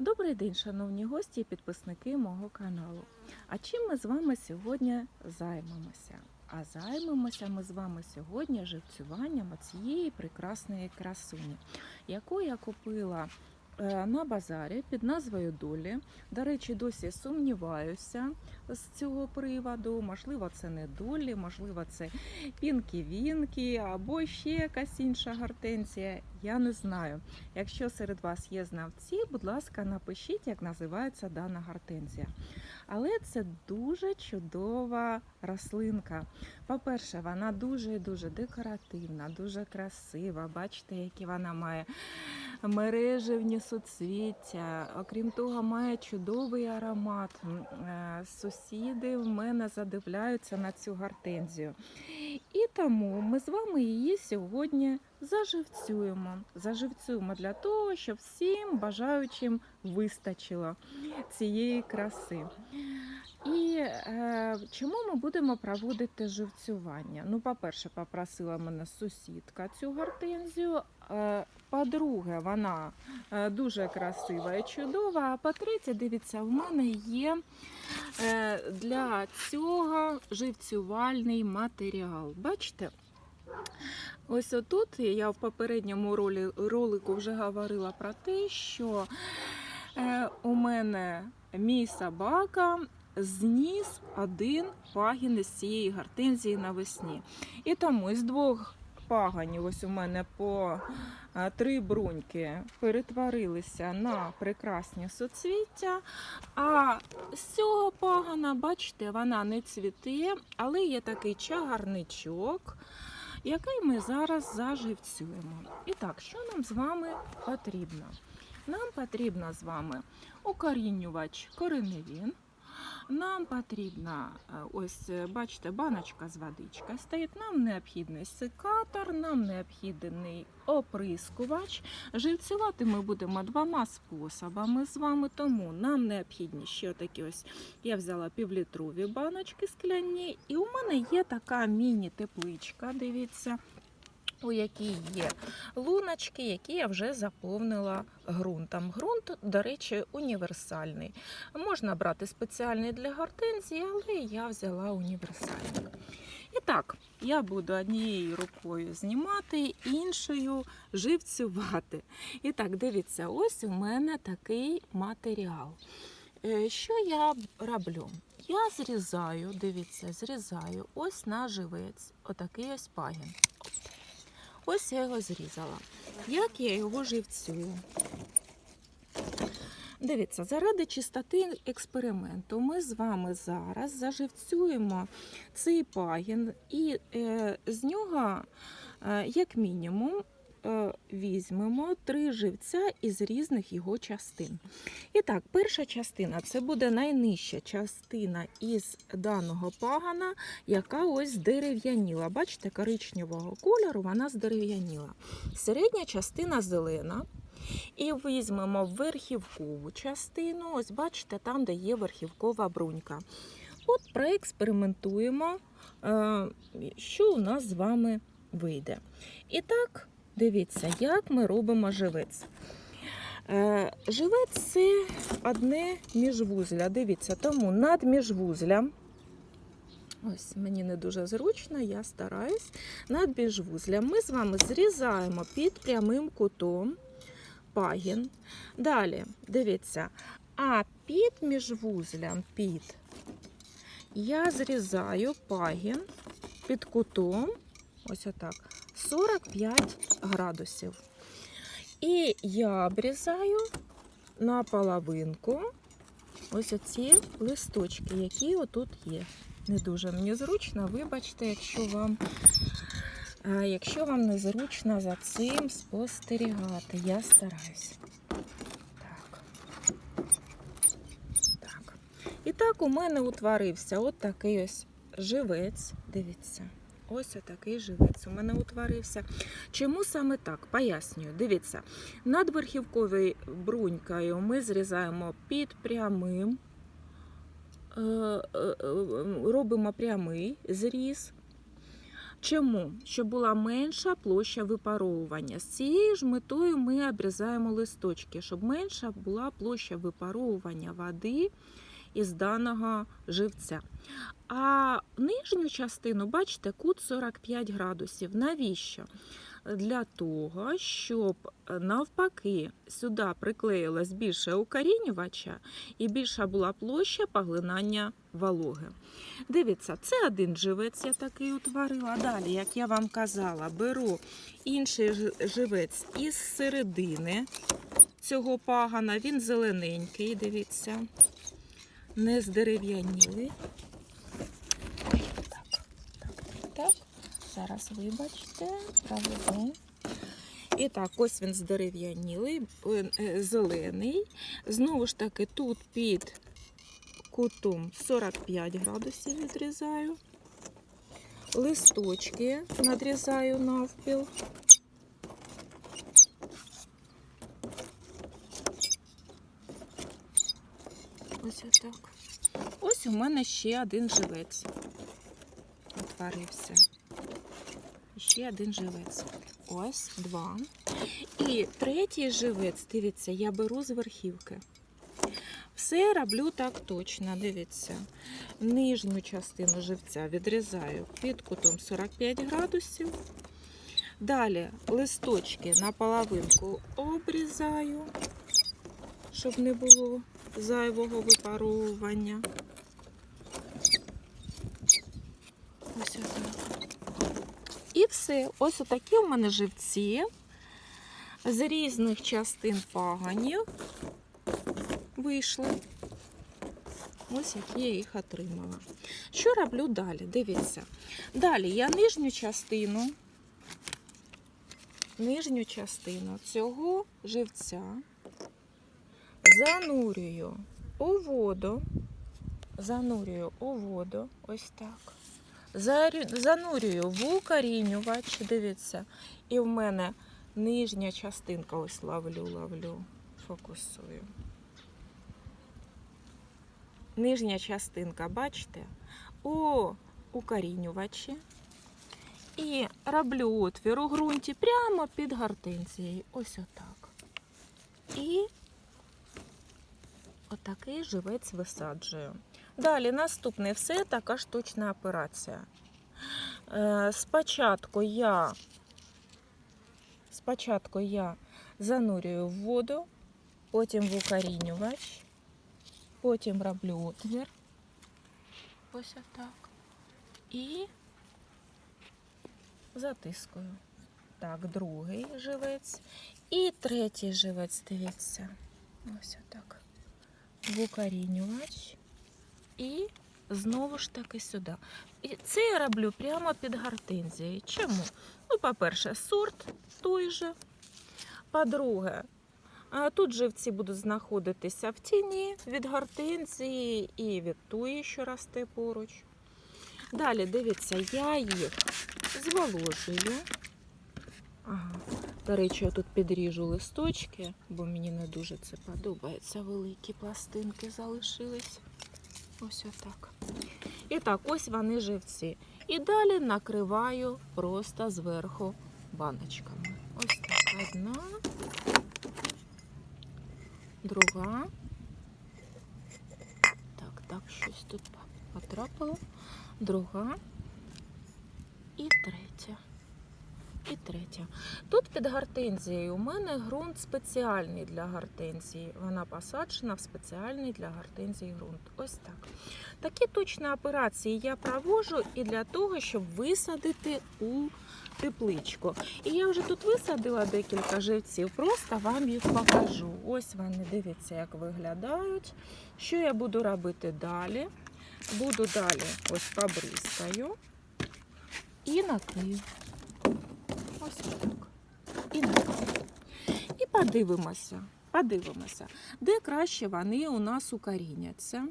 Добрий день, шановні гості і підписники мого каналу. А чим ми з вами сьогодні займемося? А займемося ми з вами сьогодні живцюванням цієї прекрасної красуні, яку я купила е, на базарі під назвою Долі. До речі, досі сумніваюся з цього приводу. Можливо, це не долі, можливо, це пінкі-вінкі або ще якась інша гортензія. Я не знаю. Якщо серед вас є знавці, будь ласка, напишіть, як називається дана гортензія. Але це дуже чудова рослинка. По-перше, вона дуже і дуже декоративна, дуже красива. Бачите, які вона має мережевні суцвіття. Окрім того, має чудовий аромат. Е, Сусіди в мене задивляються на цю гортензію. І тому ми з вами її сьогодні заживцюємо. Заживцюємо для того, щоб всім бажаючим вистачило цієї краси. І е, чому ми будемо проводити живцювання? Ну, по-перше, попросила мене сусідка цю гортензію. Е, по-друге, вона е, дуже красива і чудова. А по-третє, дивіться, в мене є е, для цього живцювальний матеріал. Бачите? Ось отут я в попередньому ролі, ролику вже говорила про те, що е, у мене мій собака зніс один пагін із цієї гортензії навесні. І тому із двох паганів, ось у мене по е, три бруньки перетворилися на прекрасні соцвіття. А з цього пагана, бачите, вона не цвіте, але є такий чагарничок, який ми зараз заживцюємо. І так, що нам з вами потрібно? Нам потрібно з вами укорінювач кореневін. Нам потрібна, е, ось е, бачите, баночка з водичкою стоїть. Нам необхідний секатор, нам необхідний оприскувач. Живцювати ми будемо двома способами з вами, тому нам необхідні ще такі ось. Я взяла півлітрові баночки скляні, і у мене є така міні-тепличка. Дивіться. У якій є луночки, які я вже заповнила ґрунтом. Ґрунт, до речі, універсальний. Можна брати спеціальний для гортензії, але я взяла універсальний. І так, я буду однією рукою знімати, іншою живцювати. І так, дивіться, ось у мене такий матеріал. Е, Що я роблю? Я зрізаю, дивіться, зрізаю ось на живець, отакий ось пагін. Ось я його зрізала. Як я його живцюю? Дивіться, заради чистоти експерименту ми з вами зараз заживцюємо цей пагін і е, з нього, е, як мінімум, візьмемо три живця із різних його частин. І так, перша частина це буде найнижча частина із даного пагана, яка ось здерев'яніла. Бачите, коричневого кольору вона здерев'яніла. Середня частина зелена. І візьмемо верхівкову частину. Ось бачите, там, де є верхівкова брунька. От проекспериментуємо, е, що у нас з вами вийде. І так, дивіться, як ми робимо живець. Е, Живець це одне міжвузля. Дивіться, тому над міжвузлям. Ось мені не дуже зручно, я стараюсь. Над міжвузлям ми з вами зрізаємо під прямим кутом пагін. Далі, дивіться, а під міжвузлям під я зрізаю пагін під кутом, ось отак, 45 градусів. І я обрізаю на половинку ось оці листочки, які отут є. Не дуже мені зручно, вибачте, якщо вам, е, якщо вам не зручно за цим спостерігати, я стараюся. Так. Так. І так у мене утворився от такий ось живець. Дивіться. Ось отакий живець у мене утворився. Чому саме так? Пояснюю. Дивіться, над верхівковою брунькою ми зрізаємо під прямим, е, е, е, робимо прямий зріз. Чому? Щоб була менша площа випаровування. З цією ж метою ми обрізаємо листочки, щоб менша була площа випаровування води із даного живця. А нижню частину, бачите, кут 45 градусів. Навіщо? Для того, щоб е, навпаки сюди приклеїлось більше укорінювача і більша була площа поглинання вологи. Дивіться, це один живець я такий утворила. Далі, як я вам казала, беру інший живець із середини цього пагана. Він зелененький, дивіться, не здерев'янілий. Так, так, так. Зараз вибачте, проведу. І так, ось він здерев'янілий, е, е, зелений. Знову ж таки, тут під кутом 45 градусів відрізаю. Листочки надрізаю навпіл. Ось отак. Ось у мене ще один живець. Утворився. Ще один живець. Ось два. І третій живець, дивіться, я беру з верхівки. Все роблю так точно, дивіться. Нижню частину живця відрізаю під кутом 45 градусів. Далі листочки на половинку обрізаю, щоб не було зайвого випаровування. Ось отак. І все. Ось отакі у мене живці з різних частин паганів вийшли. Ось які я їх отримала. Що роблю далі? Дивіться. Далі я нижню частину, нижню частину цього живця занурюю у воду, занурюю у воду, ось так. Занурюю в укорінювач, дивіться, і в мене нижня частинка, ось ловлю, ловлю, фокусую. Нижня частинка, бачите, у укорінювачі. І роблю отвір у ґрунті прямо під гортензією. Ось отак. І отакий живець висаджую. Далі наступне все така ж точна операція. Е, Спочатку я, спочатку я занурюю в воду, потім в укорінювач, потім роблю отвір. Ось отак. І затискую. Так, другий живець. І третій живець, дивіться. Ось отак. В укорінювач. І знову ж таки сюди. І це я роблю прямо під гортензією. Чому? Ну, по-перше, сорт той же. По-друге, тут живці будуть знаходитися в тіні від гортензії і від тої, що росте поруч. Далі, дивіться, я їх зволожую. Ага. До речі, я тут підріжу листочки, бо мені не дуже це подобається. Великі пластинки залишились. Ось отак. І так, ось вони живці. І далі накриваю просто зверху баночками. Ось так. Одна, друга. Так, так, щось тут потрапило. Друга і третя. Третя. Тут під гортензією у мене ґрунт спеціальний для гортензії. Вона посаджена в спеціальний для гортензії ґрунт. Ось так. Такі точні операції я проводжу і для того, щоб висадити у тепличку. І я вже тут висадила декілька живців, просто вам їх покажу. Ось вони, дивіться, як виглядають. Що я буду робити далі? Буду далі ось побризкаю і накрию. І. І подивимося, подивимося, де краще вони у нас укоріняться.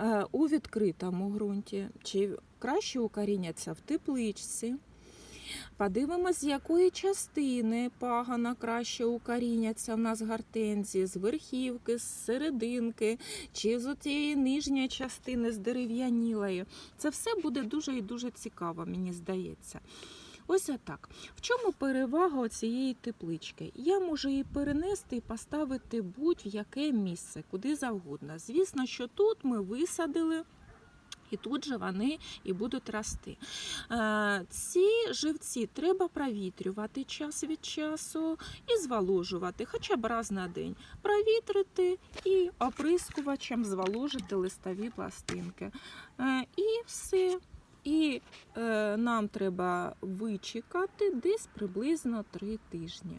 Е, У відкритому ґрунті, чи краще укоріняться в тепличці. Подивимось, з якої частини пагана краще укоріняться в нас гортензії, з верхівки, з серединки, чи з цієї нижньої частини, з дерев'янілої. Це все буде дуже і дуже цікаво, мені здається. Ось отак. В чому перевага цієї теплички? Я можу її перенести і поставити будь-в яке місце, куди завгодно. Звісно, що тут ми висадили. І тут же вони і будуть рости. Е, Ці живці треба провітрювати час від часу і зволожувати, хоча б раз на день. Провітрити і оприскувачем зволожити листові пластинки. Е, І все. І е, нам треба вичекати десь приблизно три тижні.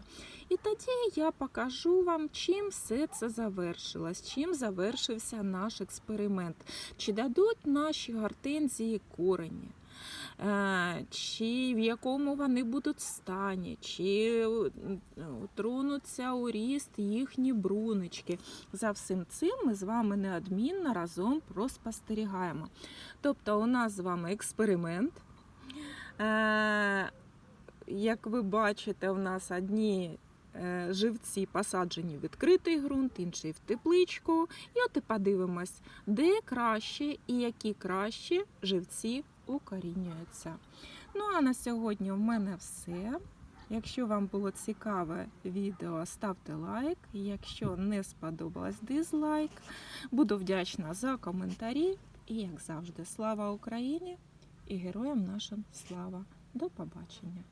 І тоді я покажу вам, чим все це завершилось, чим завершився наш експеримент. Чи дадуть наші гортензії корені, чи в якому вони будуть стані, чи м, тронуться у ріст їхні брунички. За всім цим ми з вами неодмінно разом проспостерігаємо. Тобто, у нас з вами експеримент. Е, Як ви бачите, у нас одні е, живці посаджені в відкритий ґрунт, інші в тепличку. І от і подивимось, де краще і які кращі живці укорінюються. Ну а на сьогодні в мене все. Якщо вам було цікаве відео, ставте лайк. Якщо не сподобалось дизлайк, буду вдячна за коментарі. І як завжди, слава Україні і героям нашим слава! До побачення!